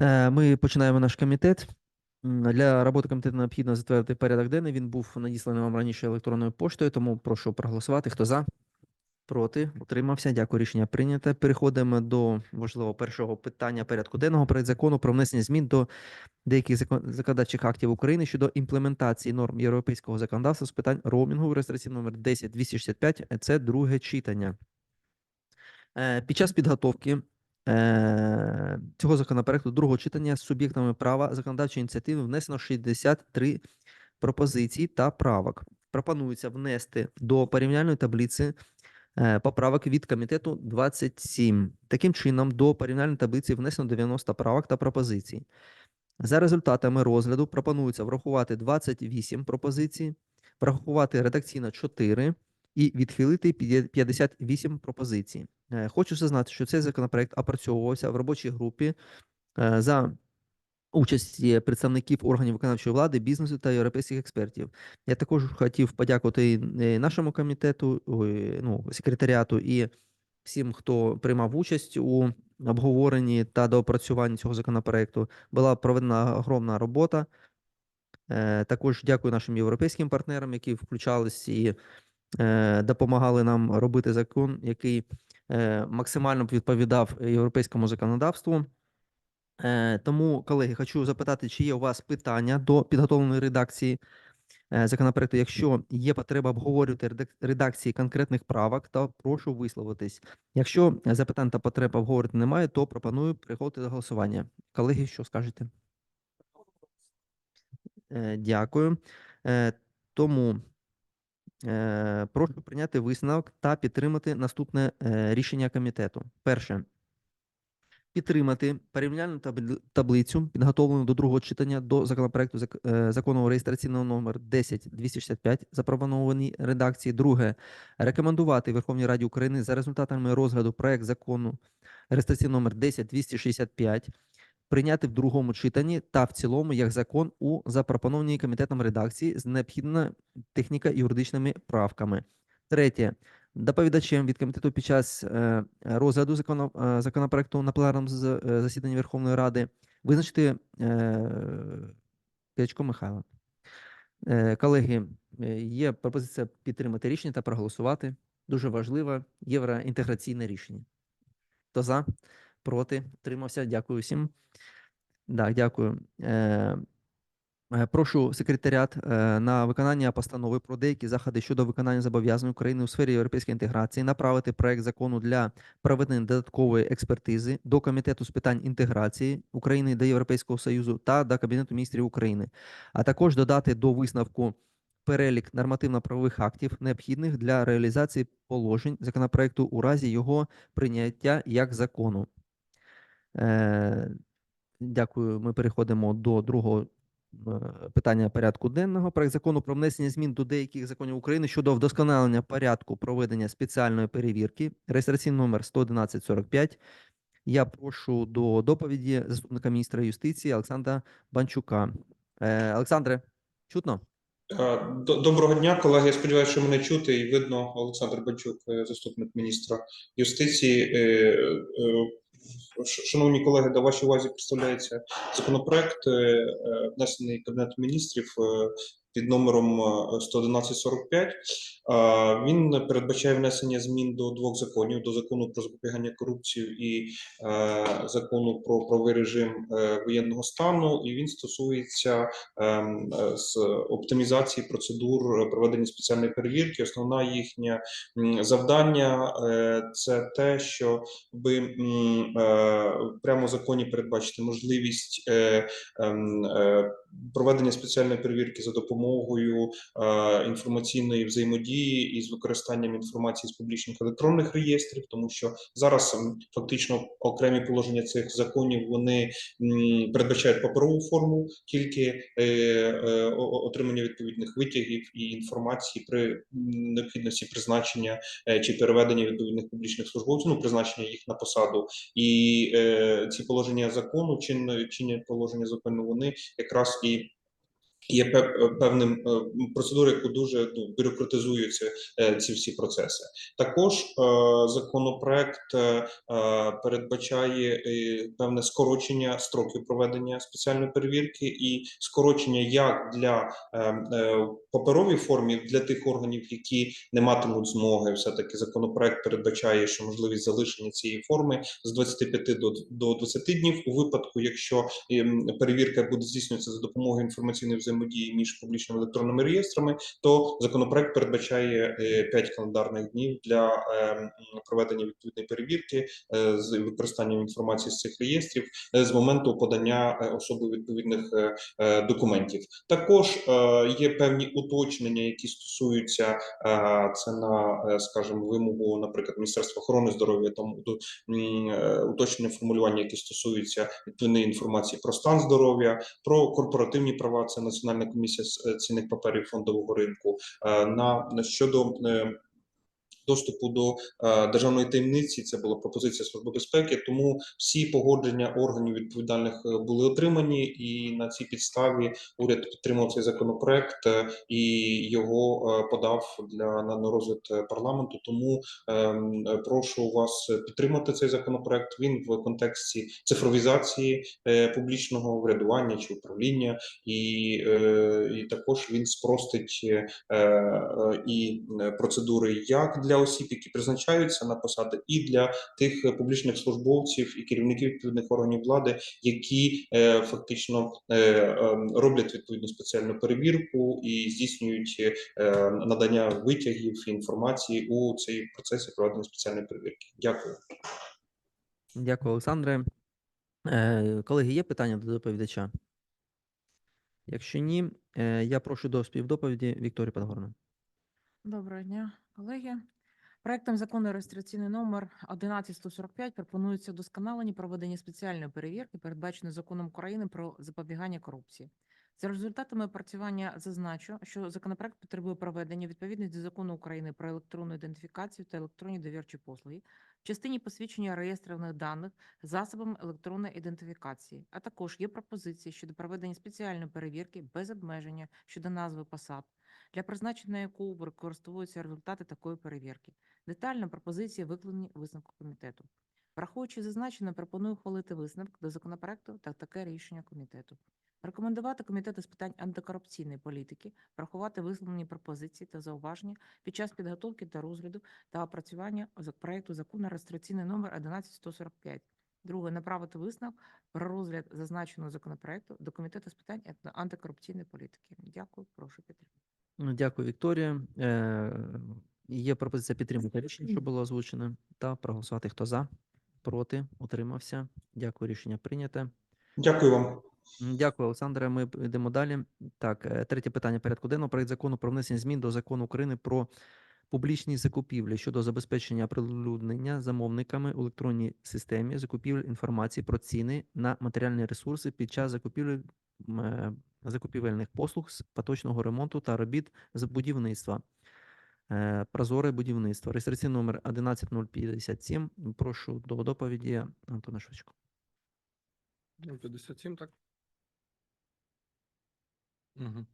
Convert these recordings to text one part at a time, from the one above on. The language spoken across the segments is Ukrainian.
Е, Ми починаємо наш комітет. Для роботи комітету необхідно затвердити порядок денний. Він був надісланий вам раніше електронною поштою, тому прошу проголосувати. Хто за? Проти? Утримався. Дякую. Рішення прийнято. Переходимо до важливого першого питання порядку денного. Проект закону про внесення змін до деяких законодавчих актів України щодо імплементації норм європейського законодавства з питань роумінгу реєстраційний номер 10265. Це друге читання. Е, Під час підготовки цього законопроекту другого читання з суб'єктами права законодавчої ініціативи внесено 63 пропозиції та правок. Пропонується внести до порівняльної таблиці е, поправок від комітету 27. Таким чином, до порівняльної таблиці внесено 90 правок та пропозицій. За результатами розгляду пропонується врахувати 28 пропозицій, врахувати редакційно 4 і відхилити п'я- 58 пропозицій. Е, Хочу зазнати, що цей законопроект опрацьовувався в робочій групі е, за участі представників органів виконавчої влади, бізнесу та європейських експертів. Я також хотів подякувати е, нашому комітету, ну, секретаріату і всім, хто приймав участь у обговоренні та доопрацюванні цього законопроекту. Була проведена огромна робота. Також дякую нашим європейським партнерам, які включались і допомагали нам робити закон, який е, максимально відповідав європейському законодавству. Е, Тому, колеги, хочу запитати, чи є у вас питання до підготовленої редакції е, законопроекту. Якщо є потреба обговорювати редакції конкретних правок, то прошу висловитись. Якщо запитань та потреб обговорити немає, то пропоную переходити до голосування. Колеги, що скажете? Е, Дякую. Е, Тому е, прошу прийняти висновок та підтримати наступне е, рішення комітету. Перше. Підтримати порівняльну табли- таблицю, підготовлену до другого читання до законопроекту зак- е, закону реєстраційного номер 10265, запропонованій редакції. Друге. Рекомендувати Верховній Раді України за результатами розгляду проект закону реєстраційний номер 10265 прийняти в другому читанні та в цілому як закон у запропонованій комітетом редакції з необхідними техніко-юридичними правками. Третє. Доповідачем від комітету під час е, розгляду е, законопроекту на пленарному е, засіданні Верховної Ради визначити Кличко Михайла. Колеги, є пропозиція підтримати рішення та проголосувати. Дуже важливе євроінтеграційне рішення. Хто за? Проти? Тримався? Дякую всім. Так, дякую. Е, Е, Прошу секретаріат е, на виконання постанови про деякі заходи щодо виконання зобов'язань України у сфері європейської інтеграції направити проект закону для проведення додаткової експертизи до Комітету з питань інтеграції України до Європейського Союзу та до Кабінету міністрів України, а також додати до висновку перелік нормативно-правових актів, необхідних для реалізації положень законопроекту у разі його прийняття як закону. Е, Дякую. Ми переходимо до другого е, питання порядку денного. Проект закону про внесення змін до деяких законів України щодо вдосконалення порядку проведення спеціальної перевірки. Реєстраційний номер 11145. Я прошу до доповіді заступника міністра юстиції Олександра Банчука. Е, Олександре, чутно? Доброго дня, колеги. Я сподіваюся, що мене чути і видно. Олександр Бачук, е, заступник міністра юстиції. Шановні колеги, до вашій увазі представляється законопроект, е, е, внесений Кабінетом міністрів е, під номером е, 11145. Е, Він передбачає внесення змін до двох законів: до закону про запобігання корупції і е, закону про правовий режим е, воєнного стану. І він стосується ем, з оптимізації процедур проведення спеціальної перевірки. Основна їхня завдання це те, що би прямо в законі передбачити можливість ем, проведення спеціальної перевірки за допомогою е, інформаційної взаємодії із використанням інформації з публічних електронних реєстрів, тому що зараз фактично окремі положення цих законів вони передбачають паперову форму, тільки е, е, отримання відповідних витягів і інформації при необхідності призначення чи переведення відповідних публічних службовців, ну призначення їх на посаду. І ці положення закону, чинні положення закону, вони якраз і є пев- певним е, яку дуже ну, бюрократизуються е, ці всі процеси. Також е, законопроект передбачає певне скорочення строків проведення спеціальної перевірки і скорочення як для паперовій формі для тих органів, які не матимуть змоги. Все таки законопроект передбачає, що можливість залишення цієї форми з 25 до, до 20 днів у випадку, якщо ем, перевірка буде здійснюватися за допомогою інформаційної взаємодії між публічними електронними реєстрами, то законопроект передбачає 5 календарних днів для ем, проведення відповідної перевірки е, з використанням інформації з цих реєстрів е, з моменту подання е, особи відповідних е, е, документів. Також е, є певні уточнення, які стосуються е, це на, е, скажімо, вимогу, наприклад, Міністерства охорони здоров'я, там е, уточнення формулювання, які стосуються відповідної інформації про стан здоров'я, про корпоративні права. Це Національна комісія з е, цінних паперів фондового ринку. е, На щодо е, доступу до е, державної таємниці. Це була пропозиція служби безпеки. Тому всі погодження органів відповідальних е, були отримані, і на цій підставі уряд підтримав цей законопроект е, і його подав для на, розгляд парламенту. Тому ем, прошу вас підтримати цей законопроект. Він в контексті цифровізації публічного врядування чи управління, і, і також він спростить і процедури як для осіб, які призначаються на посади, і для тих е, публічних службовців і керівників відповідних органів влади, які е, фактично е, е, роблять відповідну спеціальну перевірку і здійснюють е, надання витягів інформації у цей процесі проведення спеціальної перевірки. Дякую. Дякую, Олександре. Е, Колеги, є питання до доповідача? Якщо ні, е, я прошу до співдоповіді Вікторію Подгорну. Доброго дня, колеги. Проектом закону реєстраційний номер 11145 пропонується удосконалення проведення спеціальної перевірки, передбаченої законом України про запобігання корупції. За результатами опрацювання зазначу, що законопроект потребує проведення відповідності до закону України про електронну ідентифікацію та електронні довірчі послуги в частині посвідчення реєстрованих даних засобами електронної ідентифікації, а також є пропозиції щодо проведення спеціальної перевірки без обмеження щодо назви посад, для призначення якого використовуються результати такої перевірки. Детально пропозиції викладені у висновку комітету. Враховуючи зазначене, пропоную ухвалити висновок до законопроекту та таке рішення комітету. Рекомендувати комітету з питань антикорупційної політики врахувати висловлені пропозиції та зауваження під час підготовки та розгляду та опрацювання проекту закону реєстраційний номер 11145. Друге, направити висновок про розгляд зазначеного законопроекту до комітету з питань антикорупційної політики. Дякую, прошу підтримати. Ну, Дякую, Вікторія. Е, Є пропозиція підтримати рішення, що було озвучене, та проголосувати хто за, проти, утримався. Дякую, рішення прийняте. Дякую вам. Дякую, Олександре. Ми йдемо далі. Так, е, третє питання порядку денного. Проект закону про внесення змін до закону України про публічні закупівлі щодо забезпечення оприлюднення замовниками у електронній системі закупівель інформації про ціни на матеріальні ресурси під час закупівлі е, закупівельних послуг з поточного ремонту та робіт з будівництва. Е, Прозоре будівництво. Реєстраційний номер 11057. Прошу до доповіді Антона Швачко. Ну, 57, так? Угу.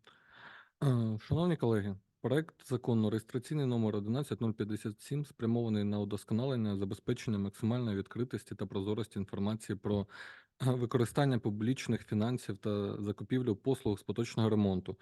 Шановні колеги, проект закону реєстраційний номер 11057 спрямований на удосконалення забезпечення максимальної відкритості та прозорості інформації про е, використання публічних фінансів та закупівлю послуг з поточного ремонту,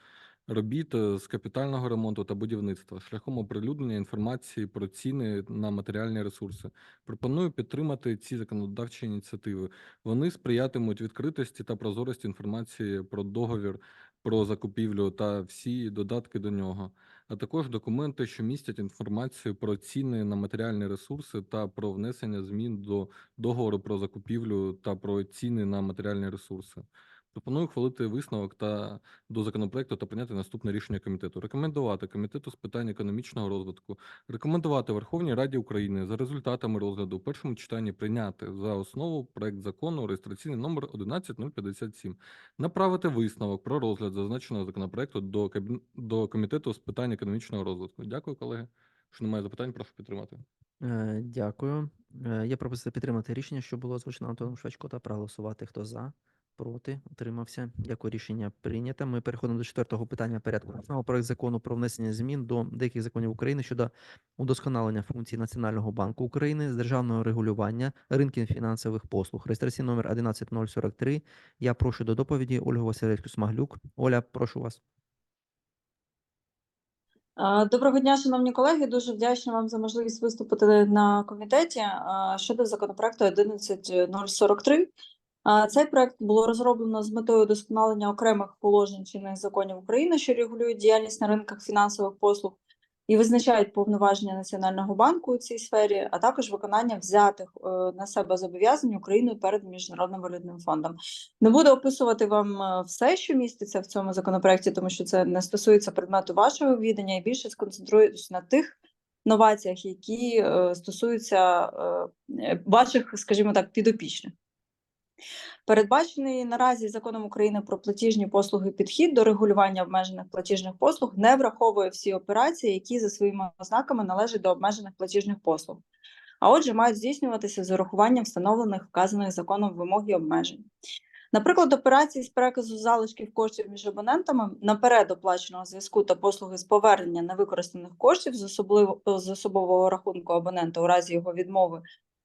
робіт е, з капітального ремонту та будівництва шляхом оприлюднення інформації про ціни на матеріальні ресурси. Пропоную підтримати ці законодавчі ініціативи. Вони сприятимуть відкритості та прозорості інформації про договір про закупівлю та всі додатки до нього, а також документи, що містять інформацію про ціни на матеріальні ресурси та про внесення змін до договору про закупівлю та про ціни на матеріальні ресурси. Пропоную ухвалити висновок та до законопроекту та прийняти наступне рішення комітету. Рекомендувати комітету з питань економічного розвитку рекомендувати Верховній Раді України за результатами розгляду в першому читанні прийняти за основу проект закону реєстраційний номер 11057, направити висновок про розгляд зазначеного законопроекту до кабін... до комітету з питань економічного розвитку. Дякую, колеги. Якщо немає запитань, прошу підтримати. Е, Дякую. Е, Є пропозиція підтримати рішення, що було озвучено Антоном Швачко, та проголосувати хто за, Проти, утримався. Дякую, рішення прийнято. Ми переходимо до четвертого питання порядку. Проект закону про внесення змін до деяких законів України щодо удосконалення функцій Національного банку України з державного регулювання ринків фінансових послуг. Реєстраційний номер 11043. Я прошу до доповіді Ольгу Васильівську Смаглюк. Оля, прошу вас. Доброго дня, шановні колеги. Дуже вдячна вам за можливість виступити на комітеті щодо законопроекту 11043. Цей проект було розроблено з метою удосконалення окремих положень чинних законів України, що регулюють діяльність на ринках фінансових послуг і визначають повноваження Національного банку у цій сфері, а також виконання взятих е, на себе зобов'язань Україною перед міжнародним валютним фондом. Не буду описувати вам е, все, що міститься в цьому законопроекті, тому що це не стосується предмету вашого відання, і більше сконцентруюсь на тих новаціях, які е, стосуються ваших, скажімо так, підопічних. Передбачений наразі законом України про платіжні послуги підхід до регулювання обмежених платіжних послуг не враховує всі операції, які за своїми ознаками належать до обмежених платіжних послуг. А отже, мають здійснюватися з урахуванням встановлених вказаних законом вимог і обмежень. Наприклад, операції з переказу залишків коштів між абонентами наперед оплаченого зв'язку та послуги з повернення невикористаних коштів з, особливо, з особового рахунку абонента у разі його відмови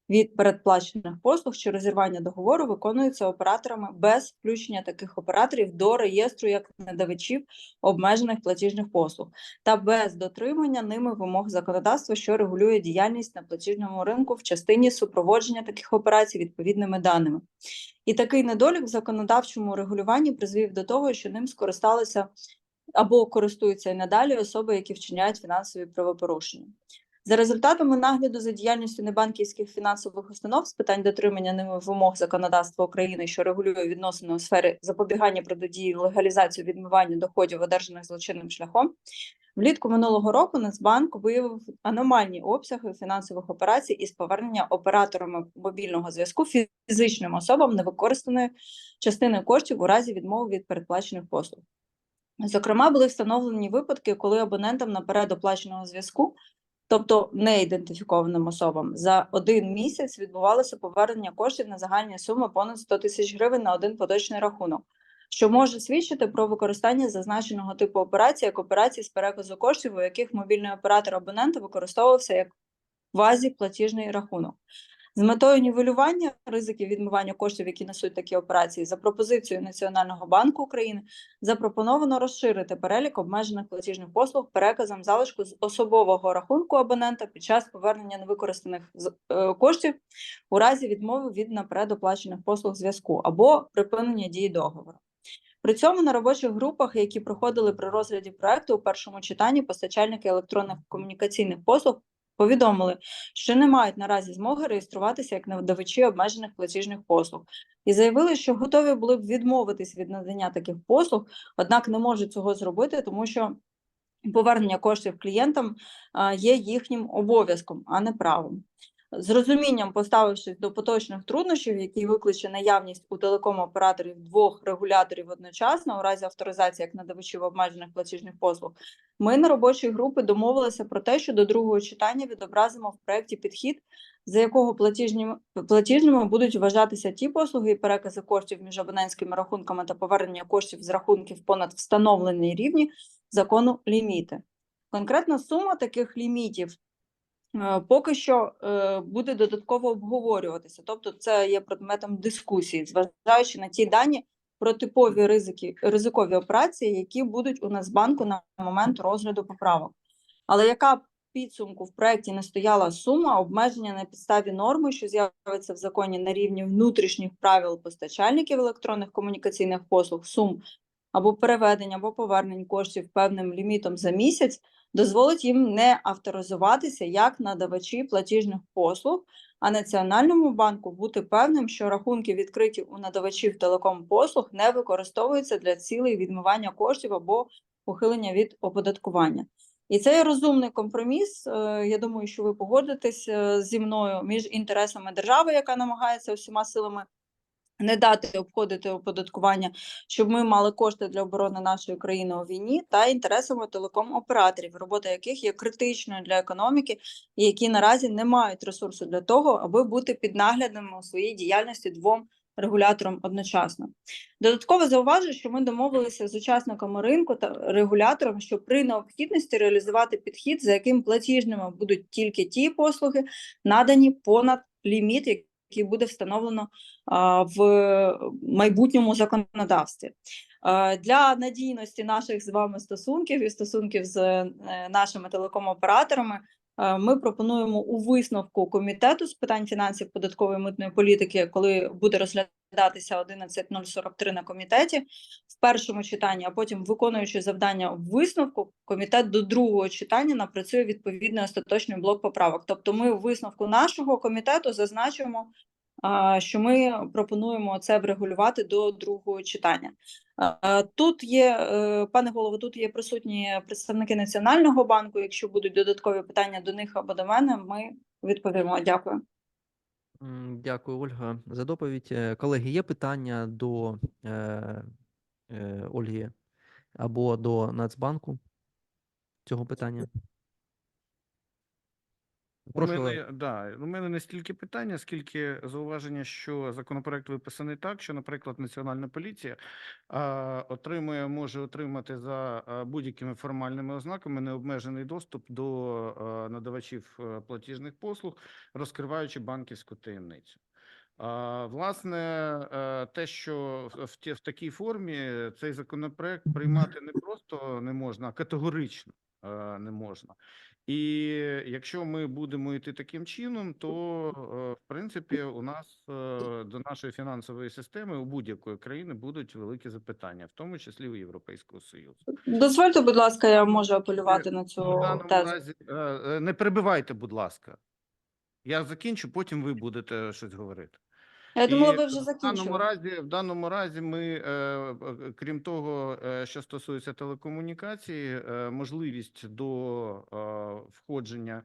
від передплачених послуг чи розірвання договору виконуються операторами без включення таких операторів до реєстру як надавачів обмежених платіжних послуг та без дотримання ними вимог законодавства, що регулює діяльність на платіжному ринку в частині супроводження таких операцій відповідними даними. І такий недолік в законодавчому регулюванні призвів до того, що ним скористалися або користуються і надалі особи, які вчиняють фінансові правопорушення. За результатами нагляду за діяльністю небанківських фінансових установ з питань дотримання ними вимог законодавства України, що регулює відносини у сфері запобігання протидії легалізації відмивання доходів, одержаних злочинним шляхом, влітку минулого року Нацбанк виявив аномальні обсяги фінансових операцій із повернення операторами мобільного зв'язку фізичним особам невикористаної частини коштів у разі відмови від передплачених послуг. Зокрема, були встановлені випадки, коли абонентам наперед оплаченого зв'язку тобто неідентифікованим особам, за один місяць відбувалося повернення коштів на загальні суми понад 100 тисяч гривень на один поточний рахунок, що може свідчити про використання зазначеного типу операцій як операцій з переказу коштів, у яких мобільний оператор абонента використовувався як квазі-платіжний рахунок. З метою нівелювання ризиків відмивання коштів, які несуть такі операції, за пропозицією Національного банку України запропоновано розширити перелік обмежених платіжних послуг переказом залишку з особового рахунку абонента під час повернення невикористаних е, коштів у разі відмови від наперед оплачених послуг зв'язку або припинення дії договору. При цьому на робочих групах, які проходили при розгляді проекту у першому читанні, постачальники електронних комунікаційних послуг повідомили, що не мають наразі змоги реєструватися як надавачі обмежених платіжних послуг, і заявили, що готові були б відмовитись від надання таких послуг, однак не можуть цього зробити, тому що повернення коштів клієнтам є їхнім обов'язком, а не правом. З розумінням поставившись до поточних труднощів, які викличе наявність у телеком-операторів двох регуляторів одночасно у разі авторизації як надавачів обмежених платіжних послуг, ми на робочій групі домовилися про те, що до другого читання відобразимо в проєкті підхід, за якого платіжні, платіжними будуть вважатися ті послуги і перекази коштів між абонентськими рахунками та повернення коштів з рахунків понад встановлений рівні закону ліміти. Конкретна сума таких лімітів поки що е, буде додатково обговорюватися, тобто це є предметом дискусії, зважаючи на ті дані про типові ризики, ризикові операції, які будуть у Нацбанку на момент розгляду поправок. Але яка підсумку в проєкті не стояла сума обмеження на підставі норми, що з'явиться в законі на рівні внутрішніх правил постачальників електронних комунікаційних послуг, сум або переведення або повернень коштів певним лімітом за місяць, дозволить їм не авторизуватися як надавачі платіжних послуг, а Національному банку бути певним, що рахунки, відкриті у надавачів телеком-послуг, не використовуються для цілей відмивання коштів або ухилення від оподаткування. І це розумний компроміс. е, Я думаю, що ви погодитесь е, зі мною між інтересами держави, яка намагається усіма силами не дати обходити оподаткування, щоб ми мали кошти для оборони нашої країни у війні, та інтересами телеком-операторів, робота яких є критичною для економіки, і які наразі не мають ресурсу для того, аби бути під наглядом у своїй діяльності двом регулятором одночасно. Додатково зауважу, що ми домовилися з учасниками ринку та регулятором, що при необхідності реалізувати підхід, за яким платіжними будуть тільки ті послуги, надані понад ліміт, який буде встановлено в майбутньому законодавстві. Для надійності наших з вами стосунків і стосунків з е, нашими телеком-операторами ми пропонуємо у висновку комітету з питань фінансів, податкової митної політики, коли буде розглядатися 11.043 на комітеті в першому читанні, а потім виконуючи завдання в висновку, комітет до другого читання напрацює відповідний остаточний блок поправок. Тобто, ми у висновку нашого комітету зазначимо, що ми пропонуємо це врегулювати до другого читання. Тут є, е, пане голово, тут є присутні представники Національного банку. Якщо будуть додаткові питання до них або до мене, ми відповімо. Дякую. Дякую, Ольга, за доповідь. Е, Колеги, є питання до е, е, Ольги або до Нацбанку цього питання? У мене, да, у мене не стільки питання, скільки зауваження, що законопроект виписаний так, що, наприклад, Національна поліція а, отримує, може отримати за будь-якими формальними ознаками необмежений доступ до а, надавачів платіжних послуг, розкриваючи банківську таємницю. А, Власне, е, те, що в- в, в такій формі цей законопроект приймати не просто не можна, а категорично е, не можна. І якщо ми будемо йти таким чином, то е, в принципі у нас е, до нашої фінансової системи у будь-якої країни будуть великі запитання, в тому числі у Європейського Союзу. Дозвольте, будь ласка, я можу апелювати на цю даному тезу. разі е, е, не перебивайте, будь ласка. Я закінчу, потім ви будете щось говорити. Я думала, ви вже В даному разі, в даному разі, ми, е, е, крім того, е, що стосується телекомунікації, е, можливість до е, входження,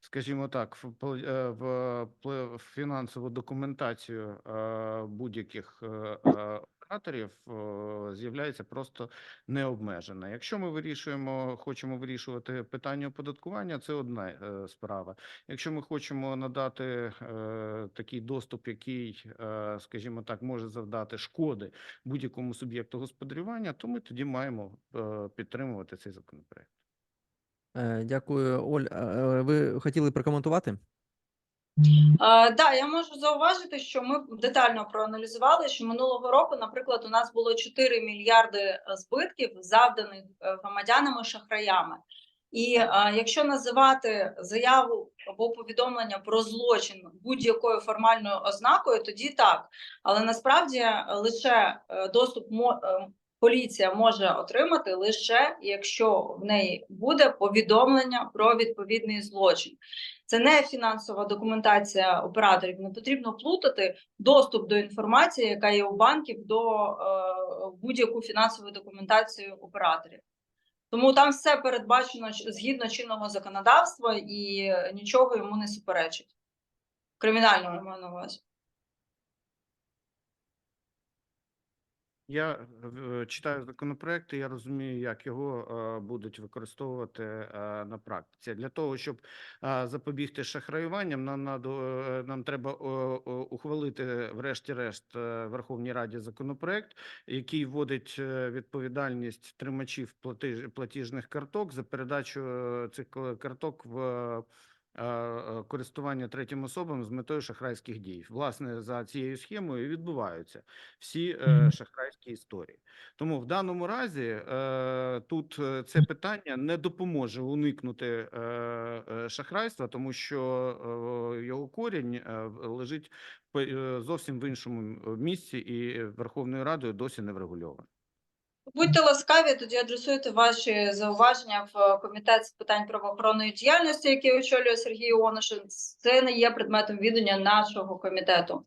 скажімо так, в, е, в, пле- в фінансову документацію е, будь-яких е, операторів е, з'являється просто необмежена. Якщо ми вирішуємо, хочемо вирішувати питання оподаткування, це одна е, справа. Якщо ми хочемо надати е, такий доступ, який, скажімо так, може завдати шкоди будь-якому суб'єкту господарювання, то ми тоді маємо підтримувати цей законопроект. дякую, Оль. Ви хотіли прокоментувати? Е, да, я можу зауважити, що ми детально проаналізували, що минулого року, наприклад, у нас було 4 мільярди е, збитків, завданих е, громадянами шахраями. І е, якщо називати заяву або повідомлення про злочин будь-якою формальною ознакою, тоді так. Але насправді е, лише доступ поліція може отримати лише якщо в неї буде повідомлення про відповідний злочин. Це не фінансова документація операторів. Не потрібно плутати доступ до інформації, яка є у банків, до е, будь-яку фінансову документацію операторів. Тому там все передбачено згідно чинного законодавства і нічого йому не суперечить. Кримінальному я маю на увазі. Я е, читаю законопроекти, я розумію, як його е, будуть використовувати е, на практиці. Для того, щоб е, запобігти шахраюванням, нам е, нам треба е, е, ухвалити, врешті-решт, е, Верховній Раді законопроект, який вводить е, відповідальність тримачів платіжних карток за передачу е, цих карток в. Е, е, Користування третім особам з метою шахрайських дій. Власне, за цією схемою відбуваються всі е, шахрайські історії. Тому в даному разі тут це питання не допоможе уникнути шахрайства, тому що його корінь лежить зовсім в іншому місці, і Верховною Радою досі не врегульовано. Будьте ласкаві, тоді адресуйте ваші зауваження в е, комітет з питань правоохоронної діяльності, який очолює Сергій Онушин. Це не є предметом відання нашого комітету.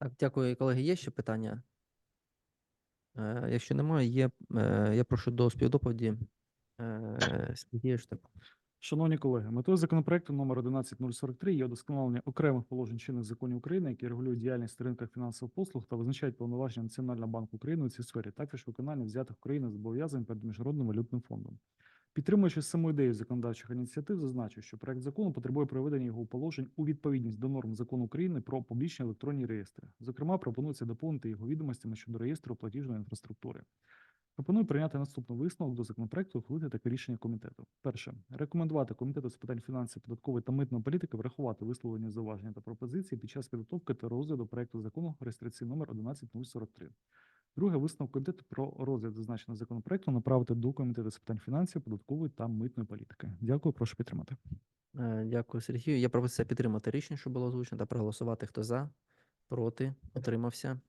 Так, дякую, колеги. Є ще питання? Е, Якщо немає, є, е, я прошу до співдоповіді е, Сергія Штепа. Шановні колеги, метою законопроекту номер 11043 є удосконалення окремих положень чинних законів України, які регулюють діяльність ринках фінансових послуг та визначають повноваження Національного банку України у цій сфері, також виконання взятих Україною зобов'язань перед міжнародним валютним фондом. Підтримуючи саму ідею законодавчих ініціатив, зазначу, що проект закону потребує приведення його положень у відповідність до норм закону України про публічні електронні реєстри. Зокрема, пропонується доповнити його відомостями щодо реєстру платіжної інфраструктури. Пропоную прийняти наступний висновок до законопроекту, ухвалити таке рішення комітету. Перше, рекомендувати комітету з питань фінансів, податкової та митної політики врахувати висловлені зауваження та пропозиції під час підготовки та розгляду проекту закону реєстраційний номер 11043. Друге, висновок комітету про розгляд зазначеного законопроекту направити до комітету з питань фінансів, податкової та митної політики. Дякую, прошу підтримати. Е, Дякую, Сергію. Є пропозиція підтримати рішення, що було озвучено, та проголосувати. Хто за, проти, утримався.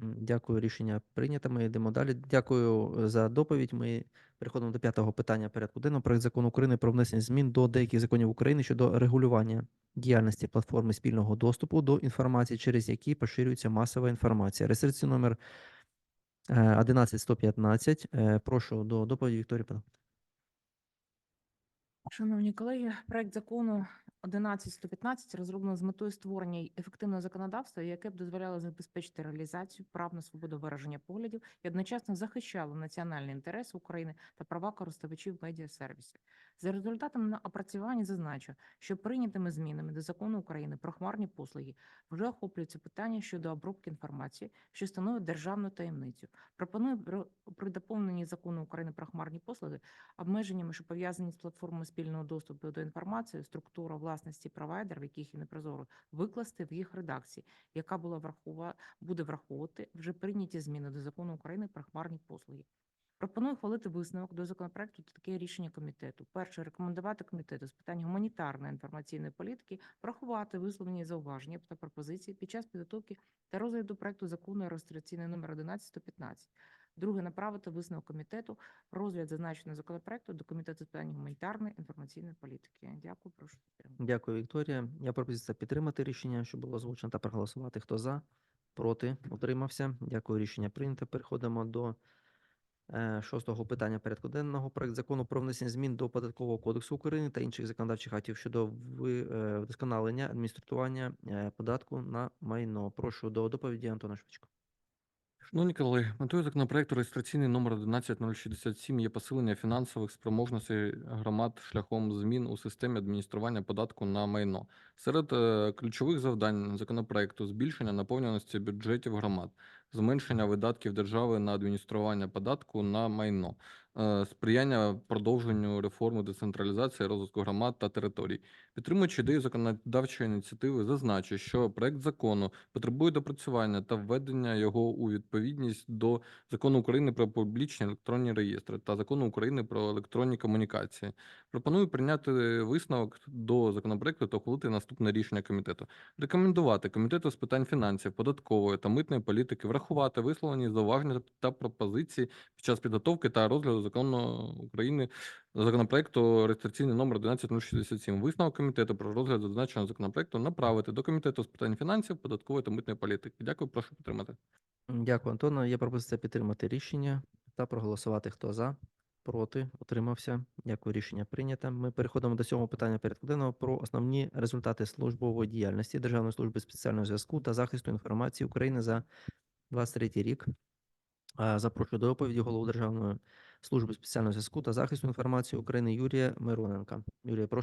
Дякую, рішення прийнято. Ми йдемо далі. Дякую е, за доповідь. Ми переходимо до п'ятого питання порядку денного. Проект закону України про внесення змін до деяких законів України щодо регулювання діяльності платформи спільного доступу до інформації, через які поширюється масова інформація. Реєстраційний номер е, 11115. Е, Прошу до доповіді Вікторії Павлівни. Шановні колеги, проект закону 11115 розроблено з метою створення ефективного законодавства, яке б дозволяло забезпечити реалізацію прав на свободу вираження поглядів і одночасно захищало національні інтереси України та права користувачів медіасервісів. За результатами опрацювання зазначу, що прийнятими змінами до закону України про хмарні послуги вже охоплюються питання щодо обробки інформації, що становить державну таємницю. Пропоную при доповненні закону України про хмарні послуги обмеженнями, що пов'язані з платформою спільного доступу до інформації, структура власності провайдерів, яких є непрозоро, викласти в їх редакції, яка була врахова, буде враховувати вже прийняті зміни до закону України про хмарні послуги. Пропоную хвалити висновок до законопроекту та таке рішення комітету. Перше, рекомендувати комітету з питань гуманітарної інформаційної політики врахувати висловлені зауваження та пропозиції під час підготовки та розгляду проекту закону реєстраційний номер 11115. Друге, направити висновок комітету розгляд зазначеного законопроекту до комітету з питань гуманітарної інформаційної політики. Дякую, прошу підтримати. Дякую, Вікторія. Я пропозиція підтримати рішення, що було озвучено, та проголосувати. Хто за, проти, утримався. Дякую, рішення прийнято. Переходимо до шостого питання порядку денного. Проект закону про внесення змін до Податкового кодексу України та інших законодавчих актів щодо е, вдосконалення адміністрування е, податку на майно. Прошу до доповіді Антона Швичко. Шановні колеги, метою законопроекту реєстраційний номер 11067 є посилення фінансових спроможностей громад шляхом змін у системі адміністрування податку на майно. Серед е, ключових завдань законопроекту збільшення наповненості бюджетів громад, зменшення видатків держави на адміністрування податку на майно, сприяння продовженню реформи децентралізації, розвитку громад та територій. Підтримуючи ідею законодавчої ініціативи, зазначу, що проект закону потребує допрацювання та введення його у відповідність до закону України про публічні електронні реєстри та закону України про електронні комунікації. Пропоную прийняти висновок до законопроекту та ухвалити наступне рішення комітету. Рекомендувати комітету з питань фінансів, податкової та митної політики врахувати висловлені зауваження та пропозиції під час підготовки та розгляду закону України законопроекту реєстраційний номер 11067. Висновок комітету про розгляд зазначеного законопроекту направити до комітету з питань фінансів, податкової та митної політики. Дякую, прошу підтримати. Дякую, Антона. Є пропозиція підтримати рішення та проголосувати. Хто за, проти, утримався. Дякую, рішення прийнято. Ми переходимо до сьомого питання порядку денного про основні результати службової діяльності Державної служби спеціального зв'язку та захисту інформації України за 23 рік. Запрошую до доповіді голову Державної служби спеціального зв'язку та захисту інформації України Юрія Мироненка. Юрія, прошу.